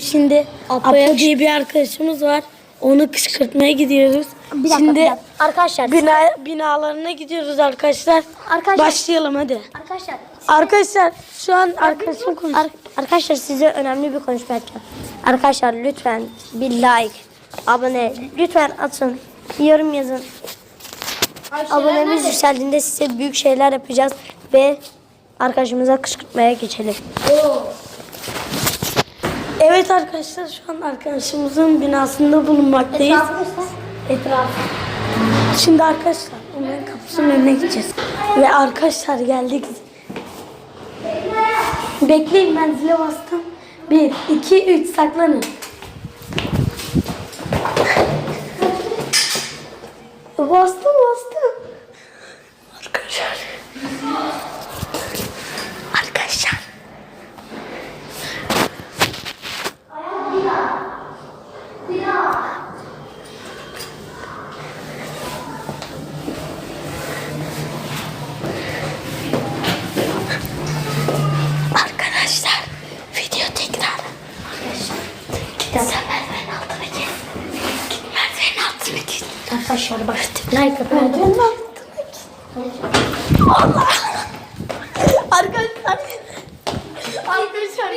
Şimdi Apo'ya- Apo diye bir arkadaşımız var. Onu kışkırtmaya gidiyoruz. Bir dakika, Şimdi bir dakika. Arkadaşlar, bina, binalarına gidiyoruz arkadaşlar. Arkadaşlar- Başlayalım hadi. arkadaşlar, Arkadaşlar şu an arkadaşım konuşuyor. ar- arkadaşlar size önemli bir konuşma yapacağım. Arkadaşlar lütfen bir like, abone, lütfen atın, yorum yazın. Abonemiz yükseldiğinde size büyük şeyler yapacağız ve arkadaşımıza kışkırtmaya geçelim. Evet arkadaşlar şu an arkadaşımızın binasında bulunmaktayız. Etraf. Şimdi arkadaşlar onların kapısının önüne gideceğiz. Ve arkadaşlar geldik. Bekleyin ben zile bastım. 1, 2, 3 saklanın. Bastım. Arkadaşlar video tekrar. Arkadaşlar sen merdivenin altına gel. Git merdivenin altına git. Arkadaşlar bak like atın. Merdivenin altına git. Allah. Arkadaşlar. Arkadaşlar